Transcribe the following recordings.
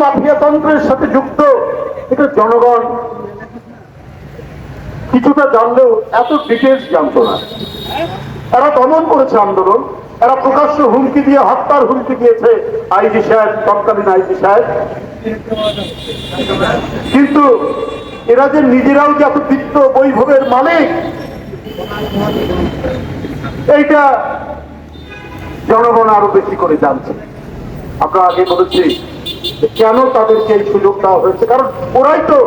Mafia তন্ত্রের সাথে যুক্ত এটা জনগণ, কিছুটা জানলেও এত ডিটেলস জানতো না। এরা দমন করেছে আন্দোলন, এরা প্রকাশ্য হুমকি দিয়ে হত্যার হুমকি দিয়েছে আইজি সাহেব, তৎকালীন আইজি সাহেব। কিন্তু এরা যে নিজেরাও যে এত বৃত্ত বৈভবের মালিক, এইটা জনগণ আরও বেশি করে জানছে। আমরা আগে বলেছি কেন তাদেরকে এই সুযোগ দেওয়া হয়েছে? কারণ ওরাই তো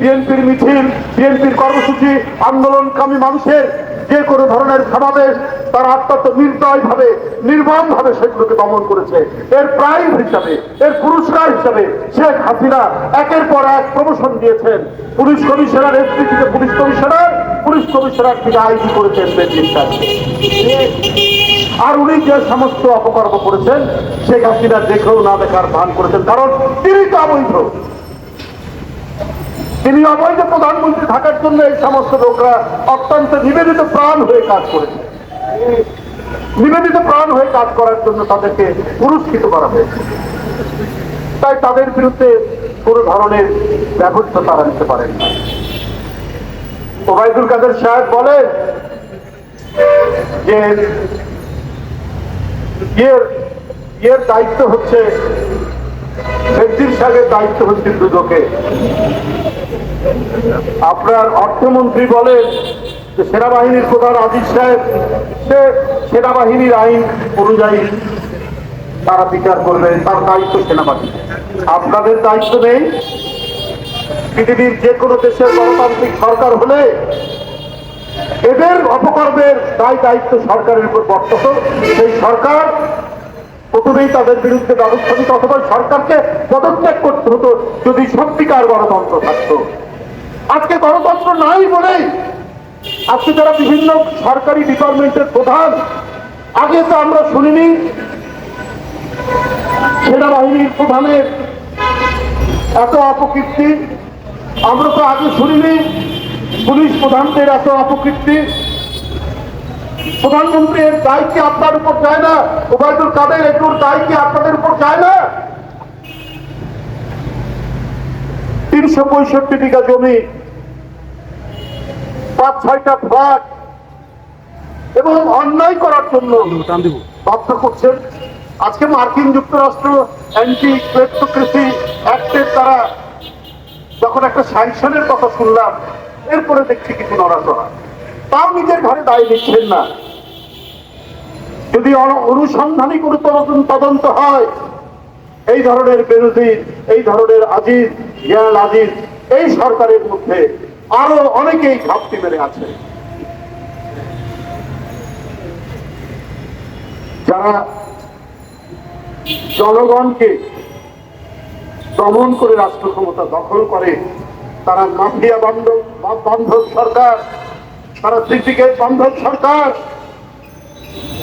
বিএনপির মিছিল, বিএনপির কর্মসূচি, আন্দোলনকামী মানুষের যে কোনো ধরনের সমাবেশ, তারা অত্যন্ত নির্দয় ভাবে নির্মম ভাবে সেগুলোকে দমন করেছে। এর প্রাইজ হিসাবে, এর পুরস্কার হিসাবে শেখ হাসিনা একের পর এক প্রমোশন দিয়েছেন। পুলিশ কমিশনার, এসপি থেকে পুলিশ কমিশনার পুলিশ কমিশনার থেকে আইজি করেছেন বেঞ্জিন উনি যে সমস্ত অপকর্ম করেছেন, শেখ হাসিনা দেখেও না দেখার ভান করেছেন। কারণ তিনি তো অবৈধ। তিনি অবৈধ প্রধানমন্ত্রী থাকার জন্য এই সমস্ত লোকরা অত্যন্ত নিবেদিত প্রাণ হয়ে কাজ করেছে। নিবেদিত প্রাণ হয়ে কাজ করার জন্য তাদেরকে পুরস্কৃত করা হয়েছে। তাই তাদের বিরুদ্ধে কোনো ধরনের ব্যবস্থা তারা নিতে পারেন না। ওবায়দুল কাদের সাহেব বলেন যে ইয়ের ইয়ের দায়িত্ব হচ্ছে বেঞ্জির সাহেবের দায়িত্ব হচ্ছে দুদকে। আপনার অর্থমন্ত্রী বলেন যে সেনাবাহিনীর প্রধান আজিজ সাহেব, সে সেনাবাহিনীর আইন অনুযায়ী তারা বিচার করবে, তার দায়িত্ব সেনাবাহিনী। আপনাদের দায়িত্ব নেই? পৃথিবীর যে কোনো দেশের গণতান্ত্রিক সরকার হলে এদের অপকর্মের দায় দায়িত্ব সরকারের উপর বর্তত। সেই সরকার প্রথমেই তাদের বিরুদ্ধে ব্যবস্থা নিত, অথবা সরকারকে পদত্যাগ করতে হতো যদি সত্যিকার গণতন্ত্র থাকতো। আজকে গণতন্ত্র নাই বলেই আজকে যারা বিভিন্ন সরকারি ডিপার্টমেন্টের প্রধান, আগে তো আমরা শুনিনি সেনাবাহিনীর প্রধানের এত অপকীর্তি। আমরা তো আগে শুনিনি পুলিশ প্রধানদের এত অপকীর্তি প্রধানমন্ত্রীর দায় কি আপনার উপর যায় না। ওবায়দুল কাদের একটুর দায় কি আপনাদের উপর যায় না। তিনশো পঁয়ষট্টি বিঘা জমি, পাঁচ, ছয়টা ফ্ল্যাট, এবং অন্যায় করার জন্য বাধ্য করছেন আজকে মার্কিন যুক্তরাষ্ট্র অ্যান্টি ক্লেপ্টোক্রেসি অ্যাক্টের দ্বারা যখন একটা স্যাংশনের কথা শুনলাম এরপরে দেখছি কিছু নড়াচড়া। তাও নিজের ঘরে দায় নিচ্ছেন না। যদি অনুসন্ধানী কোনো তদন্ত হয়, এই ধরনের বিরোধী এই ধরনের আজিজ, ইয়াল আজিজ, এই সরকারের মধ্যে আরও অনেকেই ঘাপটি মেরে আছে। যারা জনগণকে দমন করে রাষ্ট্র ক্ষমতা দখল করে তারা মাফিয়া বান্ধব বান্ধব সরকার, তারা সিন্ডিকেট বান্ধব সরকার।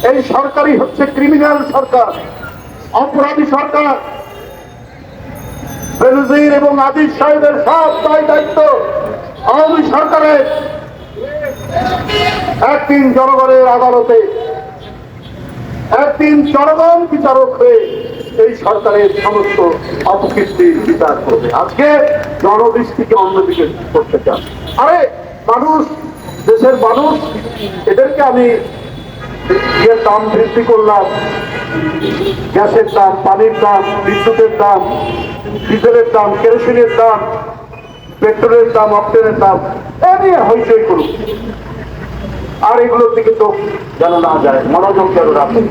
এই সরকারই হচ্ছে ক্রিমিনাল সরকার, অপরাধী সরকার। এবং আদিল সাহেবের সব দায় দায়িত্ব আওয়ামী সরকারের। একদিন জনগণের আদালতে, একদিন জনগণ বিচারক হয়ে এই সরকারের সমস্ত অপকীর্তির বিচার করবে। আজকে জনদৃষ্টিকে অন্যদিকে করতে চান। আরে, মানুষ, দেশের মানুষ, এদেরকে আমি ইয়ের দাম বৃদ্ধি করলাম, গ্যাসের দাম, পানির দাম, বিদ্যুতের দাম, ডিজেলের দাম, কেরোসিনের দাম, পেট্রোলের দাম অক্টেনের দাম, এ নিয়ে হইচই করুক আর এগুলোর দিকে তো যেন না যায়, মনোযোগ যেন রাখে